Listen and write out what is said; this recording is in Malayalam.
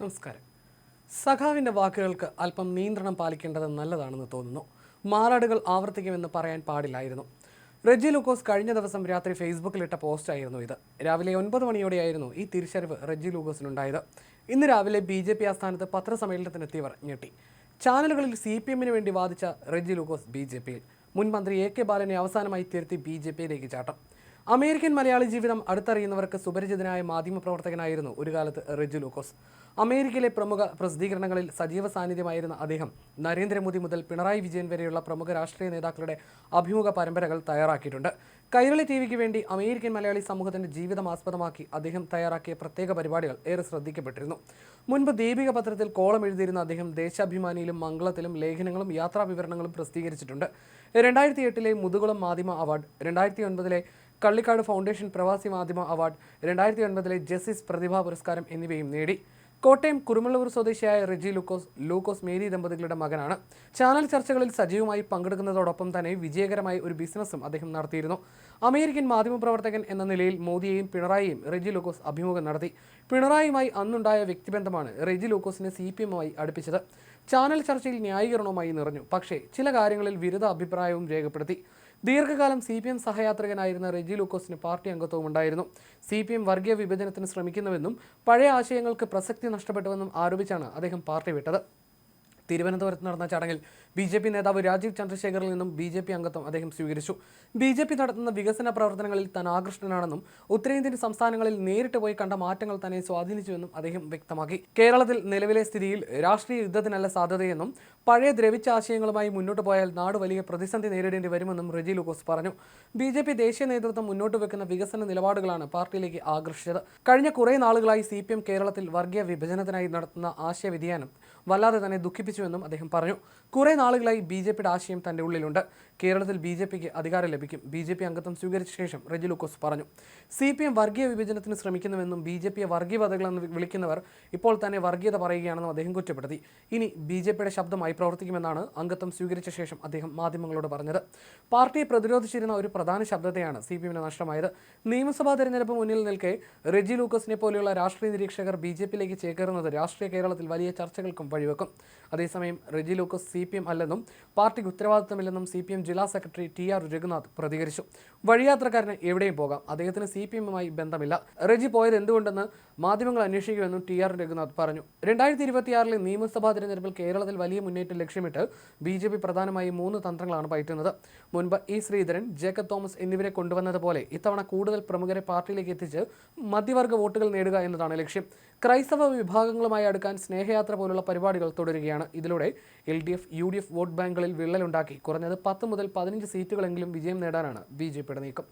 നമസ്കാരം. സഖാവിന്റെ വാക്കുകൾക്ക് അല്പം നിയന്ത്രണം പാലിക്കേണ്ടത് നല്ലതാണെന്ന് തോന്നുന്നു. മാറാടുകൾ ആവർത്തിക്കുമെന്ന് പറയാൻ പാടില്ലായിരുന്നു. റെജി ലൂക്കോസ് കഴിഞ്ഞ ദിവസം രാത്രി ഫേസ്ബുക്കിലിട്ട പോസ്റ്റായിരുന്നു ഇത്. രാവിലെ ഒൻപത് മണിയോടെയായിരുന്നു ഈ തിരിച്ചറിവ് റെജി ലൂക്കോസിനുണ്ടായത്. ഇന്ന് രാവിലെ ബി ജെ പി ആസ്ഥാനത്ത് പത്രസമ്മേളനത്തിനെത്തിയവർ ഞെട്ടി. ചാനലുകളിൽ സി പി എമ്മിന് വേണ്ടി വാദിച്ച റെജി ലൂക്കോസ് ബി ജെ പിയിൽ. മുൻ മന്ത്രി എ കെ ബാലനെ അവസാനമായി തിരുത്തി ബി ജെ പിയിലേക്ക് ചാട്ടം. അമേരിക്കൻ മലയാളി ജീവിതം അടുത്തറിയുന്നവർക്ക് സുപരിചിതനായ മാധ്യമപ്രവർത്തകനായിരുന്നു ഒരു കാലത്ത് റിജു ലൂക്കോസ്. അമേരിക്കയിലെ പ്രമുഖ പ്രസിദ്ധീകരണങ്ങളിൽ സജീവ സാന്നിധ്യമായിരുന്ന അദ്ദേഹം നരേന്ദ്രമോദി മുതൽ പിണറായി വിജയൻ വരെയുള്ള പ്രമുഖ രാഷ്ട്രീയ നേതാക്കളുടെ അഭിമുഖ പരമ്പരകൾ തയ്യാറാക്കിയിട്ടുണ്ട്. കൈരളി ടി വിക്ക് വേണ്ടി അമേരിക്കൻ മലയാളി സമൂഹത്തിന്റെ ജീവിതം ആസ്പദമാക്കി അദ്ദേഹം തയ്യാറാക്കിയ പ്രത്യേക പരിപാടികൾ ഏറെ ശ്രദ്ധിക്കപ്പെട്ടിരുന്നു. മുൻപ് ദീപിക പത്രത്തിൽ കോളം എഴുതിയിരുന്ന അദ്ദേഹം ദേശാഭിമാനിയിലും മംഗളത്തിലും ലേഖനങ്ങളും യാത്രാ വിവരണങ്ങളും പ്രസിദ്ധീകരിച്ചിട്ടുണ്ട്. രണ്ടായിരത്തി എട്ടിലെ മുതുകുളം മാധ്യമ അവാർഡ് രണ്ടായിരത്തി ഒൻപതിലെ കള്ളിക്കാട് ഫൗണ്ടേഷൻ പ്രവാസി മാധ്യമ അവാർഡ് രണ്ടായിരത്തി ഒൻപതിലെ ജസ്റ്റിസ് പ്രതിഭാ പുരസ്കാരം എന്നിവയും നേടി. കോട്ടയം കുരുമുള്ളൂർ സ്വദേശിയായ റെജി ലൂക്കോസ് ലൂക്കോസ് മേരി ദമ്പതികളുടെ മകനാണ്. ചാനൽ ചർച്ചകളിൽ സജീവമായി പങ്കെടുക്കുന്നതോടൊപ്പം തന്നെ വിജയകരമായ ഒരു ബിസിനസ്സും അദ്ദേഹം നടത്തിയിരുന്നു. അമേരിക്കൻ മാധ്യമപ്രവർത്തകൻ എന്ന നിലയിൽ മോദിയെയും പിണറായിയും റെജി ലൂക്കോസ് അഭിമുഖം നടത്തി. പിണറായിയുമായി അന്നുണ്ടായ വ്യക്തിബന്ധമാണ് റെജി ലൂക്കോസിനെ സി പി എമ്മുമായി അടുപ്പിച്ചത്. ചാനൽ ചർച്ചയിൽ ന്യായീകരണവുമായി നിറഞ്ഞു. പക്ഷേ ചില കാര്യങ്ങളിൽ വിരുദ്ധ അഭിപ്രായവും രേഖപ്പെടുത്തി. ദീർഘകാലം സി പി എം സഹയാത്രികനായിരുന്ന റെജി ലൂക്കോസിന് പാർട്ടി അംഗത്വവും ഉണ്ടായിരുന്നു. സി പി എം വർഗീയ വിഭജനത്തിന് ശ്രമിക്കുന്നുവെന്നും പഴയ ആശയങ്ങൾക്ക് പ്രസക്തി നഷ്ടപ്പെട്ടുവെന്നും ആരോപിച്ചാണ് അദ്ദേഹം പാർട്ടി വിട്ടത്. തിരുവനന്തപുരത്ത് നടന്ന ചടങ്ങിൽ ബി ജെ പി നേതാവ് രാജീവ് ചന്ദ്രശേഖറിൽ നിന്നും ബി ജെ പി അംഗത്വം അദ്ദേഹം സ്വീകരിച്ചു. ബി ജെ പി നടത്തുന്ന വികസന പ്രവർത്തനങ്ങളിൽ താൻ ആകൃഷ്ടനാണെന്നും ഉത്തരേന്ത്യൻ സംസ്ഥാനങ്ങളിൽ നേരിട്ട് പോയി കണ്ട മാറ്റങ്ങൾ തന്നെ സ്വാധീനിച്ചുവെന്നും അദ്ദേഹം വ്യക്തമാക്കി. കേരളത്തിൽ നിലവിലെ സ്ഥിതിയിൽ രാഷ്ട്രീയ യുദ്ധത്തിനല്ല സാധ്യതയെന്നും പഴയ ദ്രവിച്ച ആശയങ്ങളുമായി മുന്നോട്ട് പോയാൽ നാട് വലിയ പ്രതിസന്ധി നേരിടേണ്ടി വരുമെന്നും റെജി ലൂക്കോസ് പറഞ്ഞു. ബി ജെ പി ദേശീയ നേതൃത്വം മുന്നോട്ട് വെക്കുന്ന വികസന നിലപാടുകളാണ് പാർട്ടിയിലേക്ക് ആകർഷിച്ചത്. കഴിഞ്ഞ കുറേ നാളുകളായി സി കേരളത്തിൽ വർഗീയ വിഭജനത്തിനായി നടത്തുന്ന ആശയ വ്യതിയാനം വല്ലാതെ തന്നെ ദുഃഖിപ്പിച്ചുവെന്നും അദ്ദേഹം പറഞ്ഞു. കുറേ നാളുകളായി ബി ജെ പിയുടെ ആശയം തന്റെ ഉള്ളിലുണ്ട്. കേരളത്തിൽ ബി ജെ പിക്ക് അധികാരം ലഭിക്കും. ബി ജെ പി അംഗത്വം സ്വീകരിച്ച ശേഷം റെജി ലൂക്കോസ് പറഞ്ഞു. സി പി എം വർഗീയ വിഭജനത്തിന് ശ്രമിക്കുന്നുവെന്നും ബി ജെ പിയെ വർഗീയവാദികളെന്ന് വിളിക്കുന്നവർ ഇപ്പോൾ തന്നെ വർഗീയത പറയുകയാണെന്നും അദ്ദേഹം കുറ്റപ്പെടുത്തി. ഇനി ബി ജെ പിയുടെ ശബ്ദമായി പ്രവർത്തിക്കുമെന്നാണ് അംഗത്വം സ്വീകരിച്ച ശേഷം അദ്ദേഹം മാധ്യമങ്ങളോട് പറഞ്ഞത്. പാർട്ടിയെ പ്രതിരോധിച്ചിരുന്ന ഒരു പ്രധാന ശബ്ദത്തെയാണ് സി പി എമ്മിന് നഷ്ടമായത്. നിയമസഭാ തെരഞ്ഞെടുപ്പ് മുന്നിൽ നിൽക്കെ റെജി ലൂക്കസിനെ പോലെയുള്ള രാഷ്ട്രീയ നിരീക്ഷകർ ബി ജെ പിയിലേക്ക് ചേക്കേറുന്നത് രാഷ്ട്രീയ കേരളത്തിൽ വലിയ ചർച്ചകൾക്കും വഴിവെക്കും അതേസമയം Reji Lukose C P M അല്ലെന്നും പാർട്ടിക്ക് ഉത്തരവാദിത്തമില്ലെന്നും സി പി എം ജില്ലാ സെക്രട്ടറി ടി ആർ രഘുനാഥ് പ്രതികരിച്ചു. വഴിയാത്രക്കാരന് എവിടെയും പോകാം. അദ്ദേഹത്തിന് സി പി എമ്മുമായി ബന്ധമില്ല. റെജി പോയത് എന്തുകൊണ്ടെന്ന് മാധ്യമങ്ങൾ അന്വേഷിക്കുമെന്നും ടി ആർ രഘുനാഥ് പറഞ്ഞു. രണ്ടായിരത്തി ഇരുപത്തിയാറിലെ നിയമസഭാ തിരഞ്ഞെടുപ്പിൽ കേരളത്തിൽ വലിയ മുന്നേറ്റം ലക്ഷ്യമിട്ട് ബി ജെ പി പ്രധാനമായും മൂന്ന് തന്ത്രങ്ങളാണ് പയറ്റുന്നത്. മുൻപ് ഇ ശ്രീധരൻ ജേക്കബ് തോമസ് എന്നിവരെ കൊണ്ടുവന്നതുപോലെ ഇത്തവണ കൂടുതൽ പ്രമുഖരെ പാർട്ടിയിലേക്ക് എത്തിച്ച് മധ്യവർഗ വോട്ടുകൾ നേടുക എന്നതാണ് ലക്ഷ്യം. ക്രൈസ്തവ വിഭാഗങ്ങളുമായി അടുക്കാൻ സ്നേഹയാത്ര പോലുള്ള പരിപാടികൾ തുടരുകയാണ്. ഇതിലൂടെ L D F U D F vote ബാങ്കുകളിൽ വിള്ളലുണ്ടാക്കി. കുറഞ്ഞത് പത്ത് മുതൽ പതിനഞ്ച് സീറ്റുകളെങ്കിലും വിജയം നേടാനാണ് ബി ജെ പിയുടെ നീക്കം.